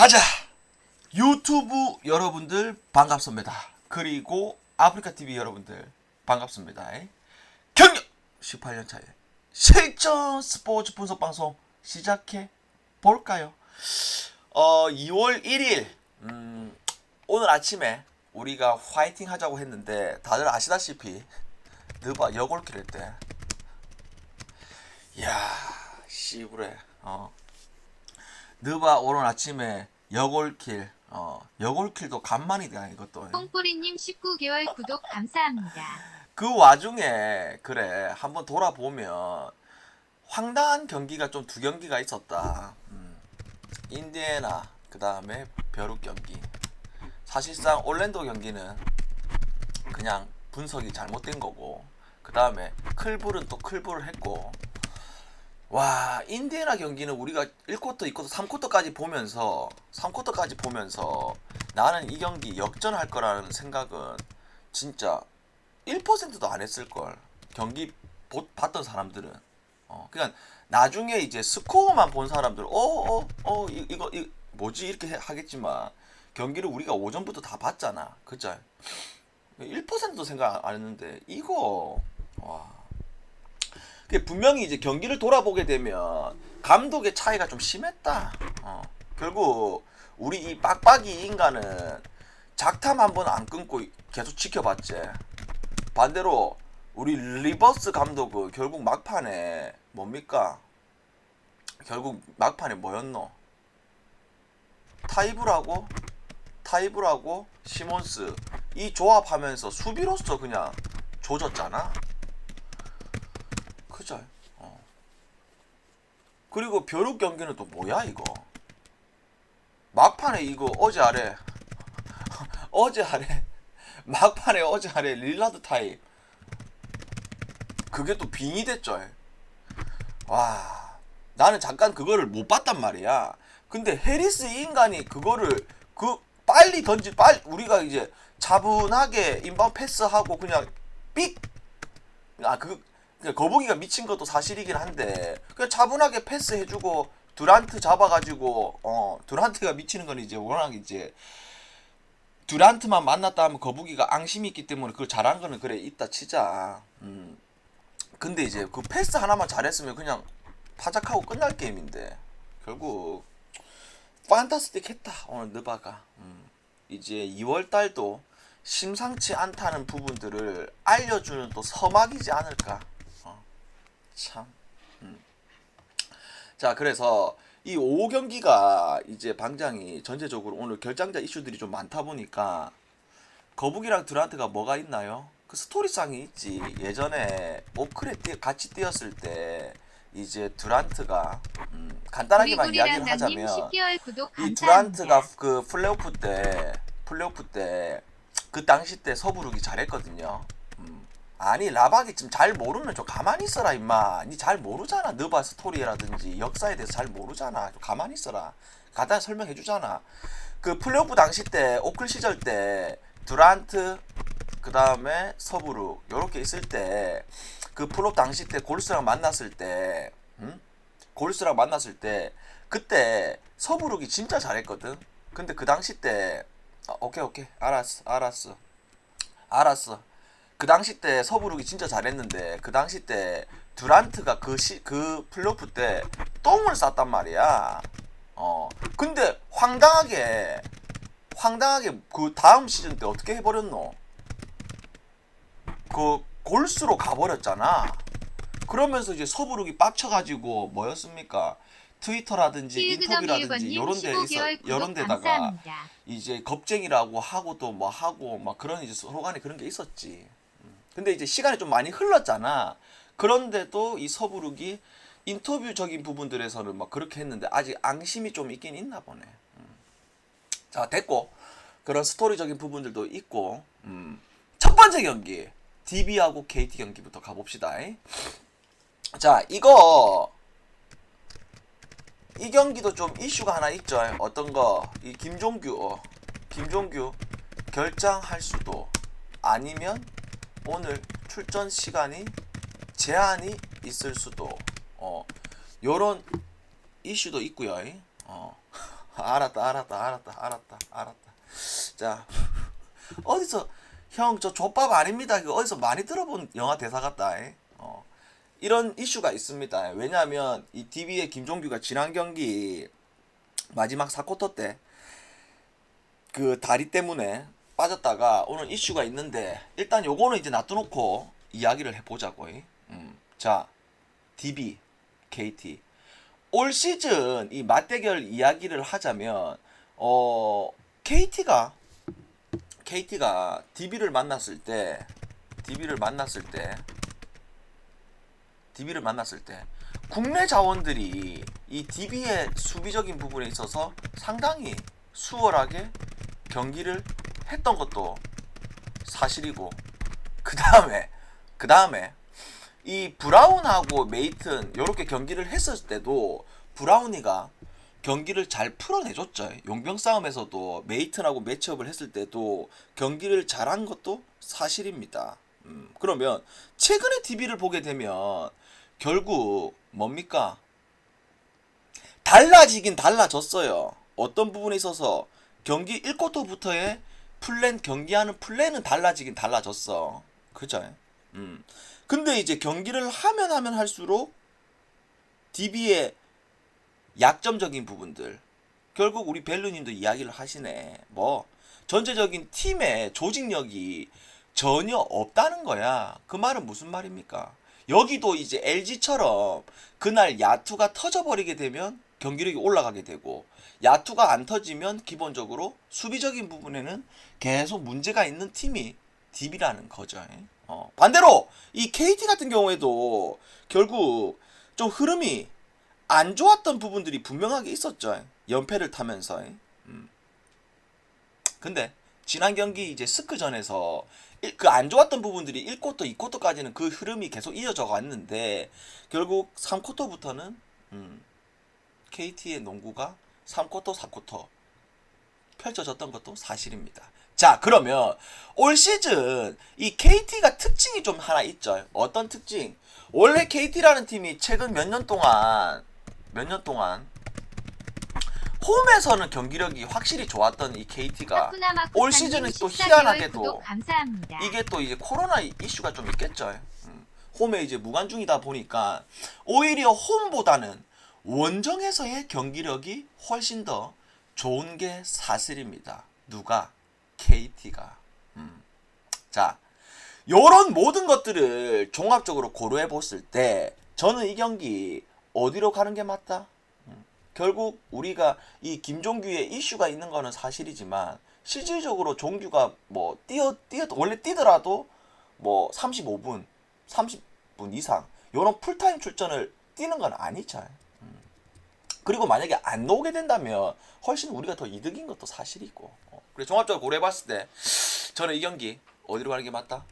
가자. 유튜브 여러분들 반갑습니다. 그리고 아프리카 TV 여러분들 반갑습니다. 경력 18년 차의 실전 스포츠 분석 방송 시작해 볼까요? 어 2월 1일 음, 오늘 아침에 우리가 화이팅 하자고 했는데 다들 아시다시피 느바 여골킬 했대. 이야 씨부래 어 느바 오늘 아침에 여골킬 어 여골킬도 간만이다 이것도 뽕뿌리님 19개월 구독 감사합니다. 그 와중에 그래 한번 돌아보면 황당한 경기가 좀 두 경기가 있었다 음. 인디애나 그 다음에 벼룩 경기 사실상 올랜도 경기는 그냥 분석이 잘못된 거고 그 다음에 클불은 또 클불을 했고 와 인디애나 경기는 우리가 1쿼터, 2쿼터, 3쿼터까지 보면서 3쿼터까지 보면서 나는 이 경기 역전할 거라는 생각은 진짜 1%도 안 했을 걸. 경기 보- 봤던 사람들은. 어 그냥 나중에 이제 스코어만 본 사람들 어어 어 이거 이 뭐지? 이렇게 해- 하겠지만 경기를 우리가 오전부터 다 봤잖아. 그죠 1%도 생각 안 했는데 이거 와 분명히 이제 경기를 돌아보게 되면 감독의 차이가 좀 심했다. 어. 결국 우리 이 빡빡이 인간은 작탐 한 번 안 끊고 계속 지켜봤지. 반대로 우리 리버스 감독은 결국 막판에 뭡니까? 결국 막판에 뭐였노? 타이브라고 타이브라고 시몬스 이 조합하면서 수비로서 그냥 조졌잖아. 크죠? 어. 그리고 벼룩 경기는 또 뭐야 이거? 막판에 이거 어제 아래 어제 아래 막판에 어제 아래 릴라드 타입 그게 또 빙이 됐죠. 와 나는 잠깐 그거를 못 봤단 말이야. 근데 해리스 이 인간이 그거를 그 빨리 던지 빨리 우리가 이제 차분하게 인바운드 패스하고 그냥 삑 아그 그러니까 거북이가 미친 것도 사실이긴 한데 그냥 차분하게 패스해주고 두란트 잡아가지고 어 두란트가 미치는 건 이제 워낙 이제 두란트만 만났다 하면 거북이가 앙심이 있기 때문에 그걸 잘한 거는 그래 있다 치자. 음. 근데 이제 그 패스 하나만 잘했으면 그냥 파작하고 끝날 게임인데 결국 판타스틱했다 오늘 느바가. 음. 이제 2월 달도 심상치 않다는 부분들을 알려주는 또 서막이지 않을까. 어, 참. 음. 자, 그래서 이 5경기가 이제 방장이 전체적으로 오늘 결장자 이슈들이 좀 많다 보니까 거북이랑 드란트가 뭐가 있나요? 그 스토리상이 있지. 예전에 오크레 뛰, 같이 뛰었을 때 이제 드란트가 음, 간단하게만 이야기를 하자면 10개월 구독 이. 두란트가 그 플레이오프 때 플레이오프 때 그 당시 때 서부르기 잘했거든요. 음. 아니 라박이 지금 잘 모르면 좀 가만히 있어라 임마. 니 잘 모르잖아. 느바 스토리라든지 역사에 대해서 잘 모르잖아. 좀 가만히 있어라. 간단히 설명해 주잖아. 그 플레이오프 당시 때 오클 시절 때 두란트 그 다음에 서부르 요렇게 있을 때 그 플레이오프 당시 때 골스랑 만났을 때 음? 골스랑 만났을 때 그때 서부룩이 진짜 잘했거든. 근데 그 당시 때 아, 오케이 오케이 알았어 알았어 알았어. 그 당시 때 서부룩이 진짜 잘했는데 그 당시 때 듀란트가 그 시 그 플레이오프 때 똥을 쌌단 말이야. 어. 근데 황당하게 황당하게 그 다음 시즌 때 어떻게 해버렸노? 그 골수로 가버렸잖아. 그러면서 이제 서부룩이 빡쳐가지고 뭐였습니까? 트위터라든지 인터뷰라든지 요런 데 15개월 있어 요런 데다가 감사합니다. 이제 겁쟁이라고 하고도 뭐 하고 막 그런 이제 서로 간에 그런 게 있었지. 음. 근데 이제 시간이 좀 많이 흘렀잖아. 그런데도 이 서부룩이 인터뷰적인 부분들에서는 막 그렇게 했는데 아직 앙심이 좀 있긴 있나 보네. 음. 자 됐고 그런 스토리적인 부분들도 있고 음. 첫 번째 경기 DB하고 KT 경기부터 가봅시다. 자 이거 이 경기도 좀 이슈가 하나 있죠. 어떤 거? 이 김종규, 어, 김종규 결장할 수도 아니면 오늘 출전 시간이 제한이 있을 수도 어 요런 이슈도 있고요. 어 알았다 알았다 알았다 알았다 알았다 자 어디서 형 저 족밥 아닙니다 그 어디서 많이 들어본 영화 대사 같다 에? 어. 이런 이슈가 있습니다 왜냐하면 이 DB의 김종규가 지난 경기 마지막 4쿼터 때 그 다리 때문에 빠졌다가 오늘 이슈가 있는데 일단 요거는 이제 놔둬놓고 이야기를 해보자고 음. 자 DB KT 올 시즌 이 맞대결 이야기를 하자면 어 KT가 KT가 DB를 만났을 때 DB를 만났을 때 DB를 만났을 때 국내 자원들이 이 DB의 수비적인 부분에 있어서 상당히 수월하게 경기를 했던 것도 사실이고 그 다음에 그 다음에 이 브라운하고 메이튼 이렇게 경기를 했을 때도 브라운이가 경기를 잘 풀어내줬죠. 용병 싸움에서도 메이튼하고 매치업을 했을 때도 경기를 잘한 것도 사실입니다. 음, 그러면 최근에 DB를 보게 되면 결국 뭡니까? 달라지긴 달라졌어요. 어떤 부분에 있어서 경기 1쿼터부터의 플랜 경기하는 플랜은 달라지긴 달라졌어. 그죠? 음. 근데 이제 경기를 하면 하면 할수록 DB의 약점적인 부분들 결국 우리 벨루님도 이야기를 하시네. 뭐 전체적인 팀의 조직력이 전혀 없다는 거야. 그 말은 무슨 말입니까? 여기도 이제 LG처럼 그날 야투가 터져버리게 되면 경기력이 올라가게 되고 야투가 안 터지면 기본적으로 수비적인 부분에는 계속 문제가 있는 팀이 DB라는 거죠. 어, 반대로 이 KT 같은 경우에도 결국 좀 흐름이 안 좋았던 부분들이 분명하게 있었죠. 연패를 타면서. 음. 근데 지난 경기 이제 스크전에서 그 안 좋았던 부분들이 1쿼터, 2쿼터까지는 그 흐름이 계속 이어져 왔는데 결국 3쿼터부터는 음, KT의 농구가 3쿼터, 4쿼터 펼쳐졌던 것도 사실입니다. 자, 그러면 올 시즌 이 KT가 특징이 좀 하나 있죠. 어떤 특징? 원래 KT라는 팀이 최근 몇 년 동안 몇 년 동안 홈에서는 경기력이 확실히 좋았던 이 KT가 올 시즌은 또 희한하게도. 이게 또 이제 코로나 이슈가 좀 있겠죠. 음, 홈에 이제 무관중이다 보니까 오히려 홈보다는 원정에서의 경기력이 훨씬 더 좋은 게 사실입니다. 누가? KT가. 음. 자, 요런 모든 것들을 종합적으로 고려해 봤을 때 저는 이 경기 어디로 가는 게 맞다? 음. 결국 우리가 이 김종규의 이슈가 있는 거는 사실이지만 실질적으로 종규가 뭐 뛰어 뛰어 원래 뛰더라도 뭐 35분, 30분 이상 요런 풀타임 출전을 뛰는 건. 음. 그리고 만약에 안 나오게 된다면 훨씬 우리가 더 이득인 것도 사실이고. 어. 그래 종합적으로 고려해 봤을 때 저는 이 경기 어디로 가는 게 맞다?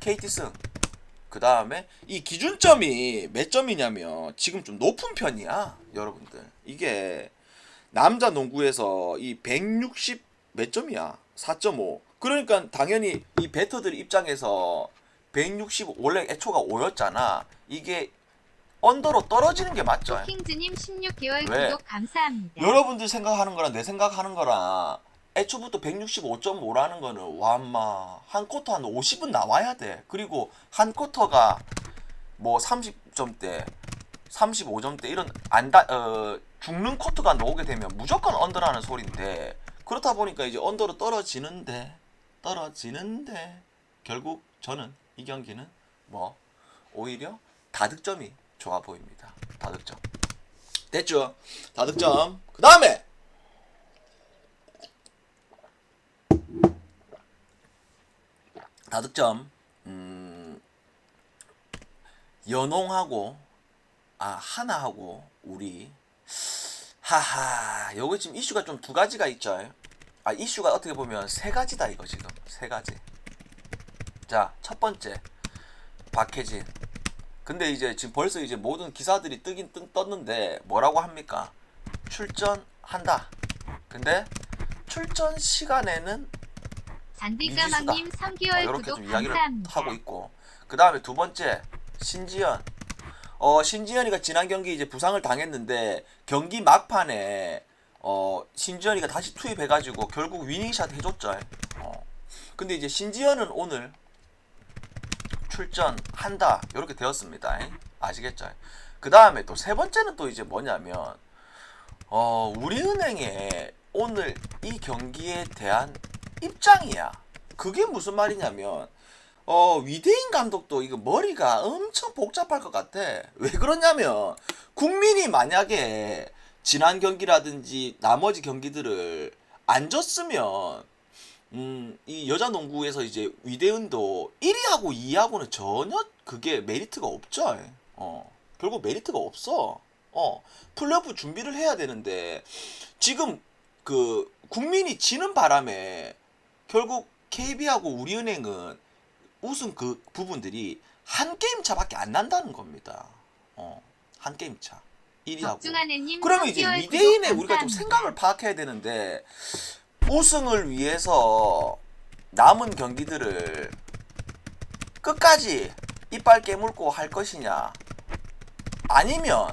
KT 승. 그 다음에 이 기준점이 몇 점이냐면 지금 좀 높은 편이야, 여러분들. 이게 남자 농구에서 이 160 몇 점이야? 4.5. 그러니까 당연히 이 배터들 입장에서 165 원래 애초가 5였잖아. 이게 언더로 떨어지는 게 맞죠? 킹즈님 16개월 왜? 구독 감사합니다. 여러분들 생각하는 거랑 내 생각하는 거랑 애초부터 165.5라는 거는 와마 한 쿼터 한 50은 나와야 돼. 그리고 한 쿼터가 뭐 30점대, 35점대 이런 안다 어 죽는 쿼터가 나오게 되면 무조건 언더라는 소리인데 그렇다 보니까 이제 언더로 떨어지는데 떨어지는데 결국 저는 이 경기는 뭐 오히려 다득점이 좋아 보입니다. 다득점. 됐죠? 다득점. 그 다음에 다득점. 음, 연홍하고 아 하나하고 우리 하하 요거 지금 이슈가 좀 두 가지가 있죠. 아 이슈가 어떻게 보면 세 가지다 이거 지금 세 가지. 자 첫 번째 박혜진. 근데 이제 지금 벌써 이제 모든 기사들이 뜨긴 뜬, 떴는데 뭐라고 합니까? 출전한다. 근데 출전 시간에는 잔디까망님 미지수다. 3개월 이렇게 구독 좀 이야기를 감사합니다. 하고 있고 그 다음에 두 번째 신지연 어 신지연이가 지난 경기 이제 부상을 당했는데 경기 막판에 어 신지현이가 다시 투입해가지고 결국 위닝샷 해줬죠. 어. 근데 이제 신지현은 오늘 출전한다 이렇게 되었습니다. 아시겠죠? 그 다음에 또 세 번째는 또 이제 뭐냐면 어 우리은행의 오늘 이 경기에 대한 입장이야. 그게 무슨 말이냐면 어 위대인 감독도 이거 머리가 엄청 복잡할 것 같아. 왜 그러냐면 국민이 만약에 지난 경기라든지 나머지 경기들을 안 졌으면 음, 이 여자 농구에서 이제 위대은도 1위하고 2위하고는 전혀 그게 메리트가 없죠. 어. 결국 메리트가 없어. 어. 플레이오프 준비를 해야 되는데 지금 그 국민이 지는 바람에 결국 KB하고 우리은행은 우승 그 부분들이 한 게임 차밖에 안 난다는 겁니다. 어. 한 게임 차. 1위하고. 덕중하느님 그러면 이제 3개월 위대인의 우리가 좀. 생각을 파악해야 되는데 우승을 위해서 남은 경기들을 끝까지 이빨 깨물고 할 것이냐? 아니면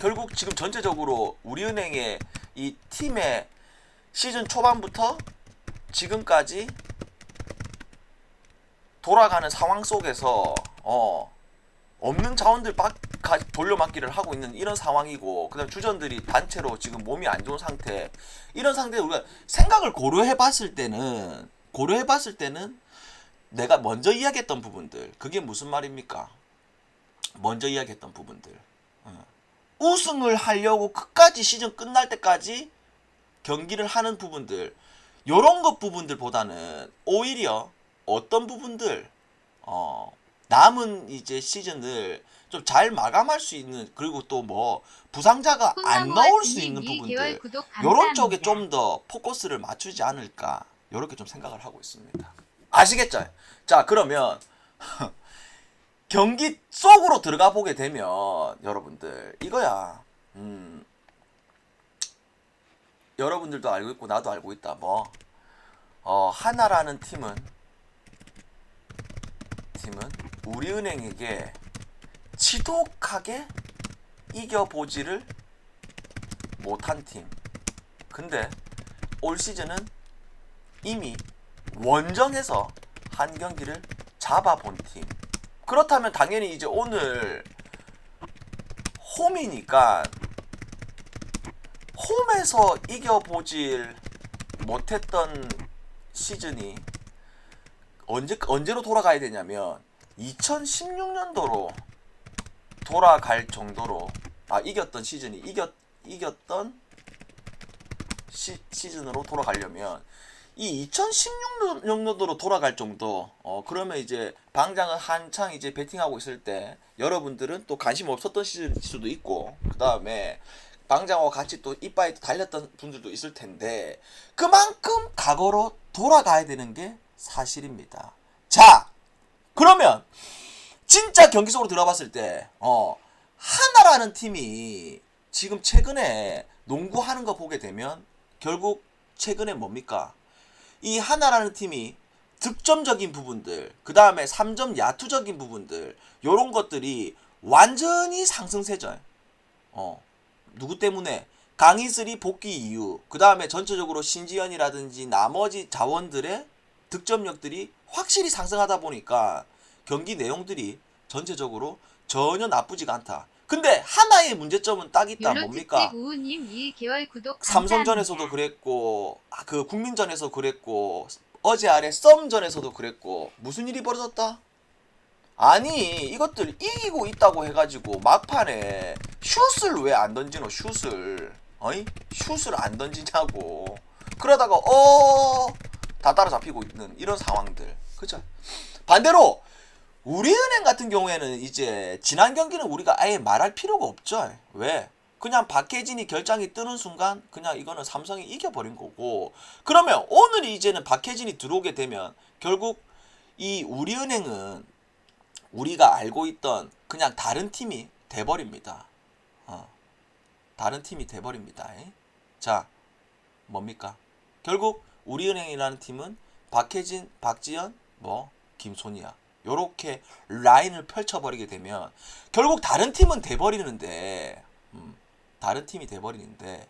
결국 지금 전체적으로 우리은행의 이 팀의 시즌 초반부터 지금까지 돌아가는 상황 속에서 어 없는 자원들 막 가- 돌려막기를 하고 있는 이런 상황이고 그다음 주전들이 단체로 지금 몸이 안 좋은 상태 이런 상태에 우리가 생각을 고려해 봤을 때는 고려해 봤을 때는 내가 먼저 이야기했던 부분들 그게 무슨 말입니까? 먼저 이야기했던 부분들 어. 우승을 하려고 끝까지 시즌 끝날 때까지 경기를 하는 부분들 요런 것 부분들보다는 오히려 어떤 부분들 어 남은 이제 시즌을 좀 잘 마감할 수 있는 그리고 또 뭐 부상자가 안 나올 수 있는 부분들 요런 쪽에 좀 더 포커스를 맞추지 않을까 요렇게 좀 생각을 하고 있습니다. 아시겠죠? 자 그러면 경기 속으로 들어가 보게 되면 여러분들 이거야. 음. 여러분들도 알고 있고 나도 알고 있다. 뭐 어, 하나라는 팀은 팀은 우리은행에게 지독하게 이겨보지를 못한 팀. 근데 올 시즌은 이미 원정에서 한 경기를 잡아본 팀. 그렇다면 당연히 이제 오늘 홈이니까 홈에서 이겨보질 못했던 시즌이 언제 언제로 돌아가야 되냐면 2016년도로 돌아갈 정도로 아 이겼던 시즌이 이겼 이겼던 시, 시즌으로 돌아가려면 이 2016년도로 돌아갈 정도 어 그러면 이제 방장은 한창 이제 베팅하고 있을 때 여러분들은 또 관심 없었던 시즌일 수도 있고 그 다음에 방장과 같이 또 이빠이 달렸던 분들도 있을 텐데 그만큼 과거로 돌아가야 되는 게 사실입니다. 자 그러면 진짜 경기 속으로 들어봤을 때, 어, 하나라는 팀이 지금 최근에 농구하는 거 보게 되면 결국 최근에 뭡니까? 이 하나라는 팀이 득점적인 부분들, 그 다음에 3점 야투적인 부분들, 요런 것들이 완전히 상승세죠. 어, 누구 때문에? 강희슬이 복귀 이후, 그 다음에 전체적으로 신지현이라든지 나머지 자원들의 득점력들이 확실히 상승하다 보니까 경기 내용들이 전체적으로 전혀 나쁘지가 않다. 근데 하나의 문제점은 딱 있다. 뭡니까? 우우님 2개월 구독 삼성전에서도. 그랬고 아, 그 국민전에서 그랬고 어제 아래 썸전에서도 그랬고 무슨 일이 벌어졌다? 아니 이것들 이기고 있다고 해가지고 막판에 슛을 왜 안 던지노 슛을 어이 슛을 안 던지냐고 그러다가 어 다 따라잡히고 있는 이런 상황들 그죠 반대로 우리은행 같은 경우에는 이제 지난 경기는 우리가 아예 말할 필요가 없죠 왜 그냥 박혜진이 결장이 뜨는 순간 그냥 이거는 삼성이 이겨버린 거고 그러면 오늘 이제는 박혜진이 들어오게 되면 결국 이 우리은행은 우리가 알고 있던 그냥 다른 팀이 돼버립니다. 어, 다른 팀이 돼버립니다. 에? 자, 뭡니까? 결국 우리은행이라는 팀은 박혜진, 박지현, 뭐 김소니야 요렇게 라인을 펼쳐버리게 되면 결국 다른 팀은 돼버리는데 음, 다른 팀이 돼버리는데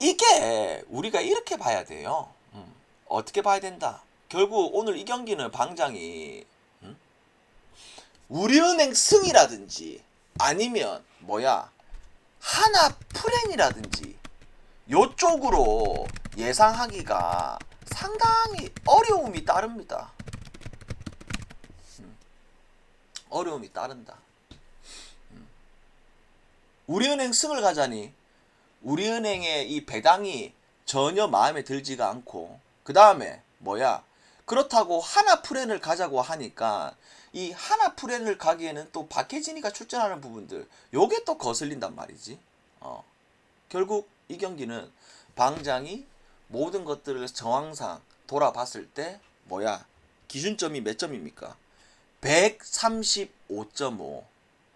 이게 우리가 이렇게 봐야 돼요. 음, 어떻게 봐야 된다. 결국 오늘 이 경기는 방장이 음? 우리은행 승이라든지 아니면 뭐야 하나 프렌이라든지 요쪽으로 예상하기가 상당히 어려움이 따릅니다. 음, 어려움이 따른다. 음. 우리은행 승을 가자니 우리은행의 이 배당이 전혀 마음에 들지가 않고 그 다음에 뭐야? 그렇다고 하나 프렌을 가자고 하니까 이 하나 프렌을 가기에는 또 박혜진이가 출전하는 부분들 요게 또 거슬린단 말이지. 어. 결국 이 경기는 방장이 모든 것들을 정황상 돌아봤을 때 뭐야? 기준점이 몇 점입니까 135.5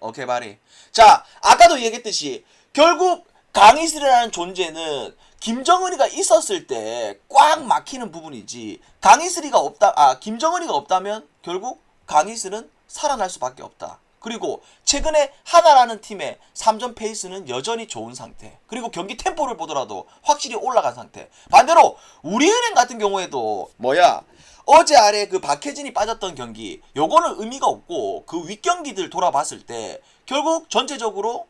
오케이 바리 자 아까도 얘기했듯이 결국 강희슬이라는 존재는 김정은이가 있었을 때 꽉 막히는 부분이지 강희슬이가 없다 아 김정은이가 없다면 결국 강희슬은 살아날 수밖에 없다. 그리고 최근에 하나라는 팀의 3점 페이스는 여전히 좋은 상태. 그리고 경기 템포를 보더라도 확실히 올라간 상태. 반대로 우리은행 같은 경우에도 뭐야 어제 아래 그 박혜진이 빠졌던 경기 요거는 의미가 없고 그 윗경기들 돌아봤을 때 결국 전체적으로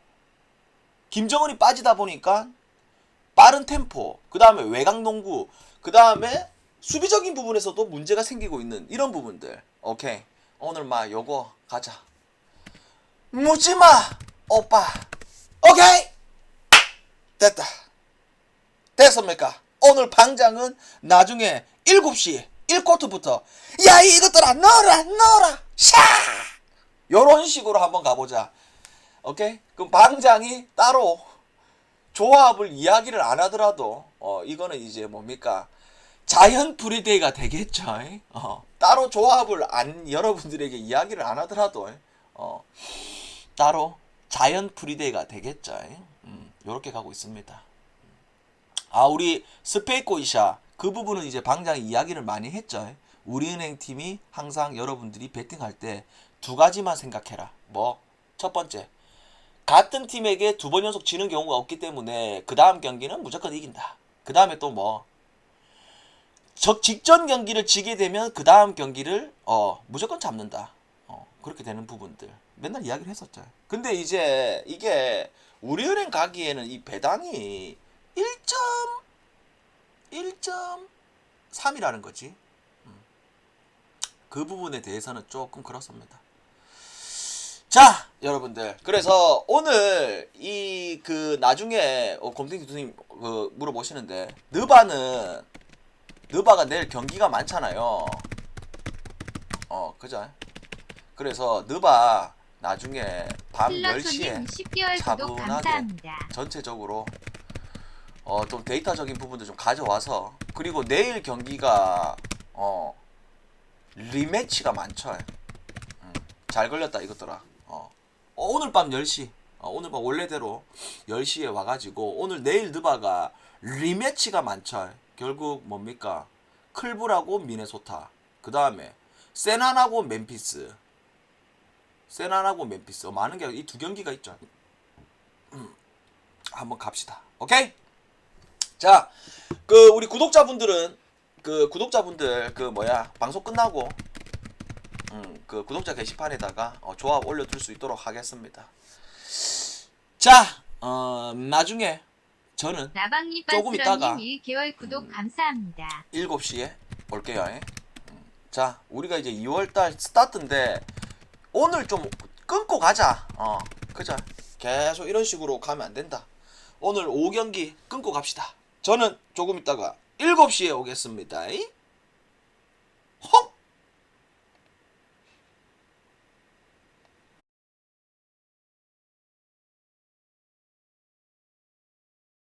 김정은이 빠지다 보니까 빠른 템포, 그 다음에 외곽 농구, 그 다음에 수비적인 부분에서도 문제가 생기고 있는 이런 부분들. 오케이. 오늘 막 요거 가자. 묻지마, 오빠. 오케이! 됐다. 됐습니까? 오늘 방장은 나중에 7시 1쿼트부터 야 이것들아 넣어라 넣어라 샤! 요런 식으로 한번 가보자. 오케이? 그럼 방장이 따로 조합을 이야기를 안 하더라도 어 이거는 이제 뭡니까 자연 프리데이가 되겠죠. 어 따로 조합을 안 여러분들에게 이야기를 안 하더라도 어 따로 자연 프리데이가 되겠죠. 음 요렇게 가고 있습니다. 아 우리 스페이코이샤 그 부분은 이제 방장이 이야기를 많이 했죠. 우리은행 팀이 항상 여러분들이 베팅할 때 두 가지만 생각해라. 뭐 첫 번째 같은 팀에게 두 번 연속 지는 경우가 없기 때문에 그 다음 경기는 무조건 이긴다. 그 다음에 또 뭐, 적 직전 경기를 지게 되면 그 다음 경기를 어 무조건 잡는다. 어 그렇게 되는 부분들 맨날 이야기를 했었죠. 근데 이제 이게 우리은행 가기에는 이 배당이 1.1.3이라는 거지. 음. 그 부분에 대해서는 조금 그렇습니다. 자, 여러분들. 그래서 오늘 이 그 나중에 어, 곰탱이 두님 그 물어보시는데 느바는 느바가 내일 경기가 많잖아요. 어, 그죠? 그래서 느바 나중에 밤 10시에 슬러소님 10개월 구독 차분하게. 전체적으로 어 좀 데이터적인 부분도 좀 가져와서 그리고 내일 경기가 어 리매치가 많죠. 음, 잘 걸렸다 이것들아. 어. 어, 오늘 밤 10시. 어, 오늘 밤 원래대로 10시에 와가지고 오늘 내일 느바가 리매치가 많죠. 결국 뭡니까? 클브라고 미네소타. 그 다음에 세난하고 멤피스. 세난하고 멤피스. 어, 많은 게 이 두 경기가 있죠. 음, 한번 갑시다. 오케이? 자, 그 우리 구독자분들은 그 구독자분들 그 뭐야 방송 끝나고 음, 그 구독자 게시판에다가 어, 조합 올려둘 수 있도록 하겠습니다. 자, 어, 나중에 저는 조금 있다가. 빠스러님 1개월 구독 감사합니다. 7시에 올게요. 음, 자, 우리가 이제 2월달 스타트인데 오늘 좀 끊고 가자. 어, 그죠? 계속 이런 식으로 가면 안 된다. 오늘 5경기 끊고 갑시다. 저는 조금 있다가 7시에 오겠습니다. 홍!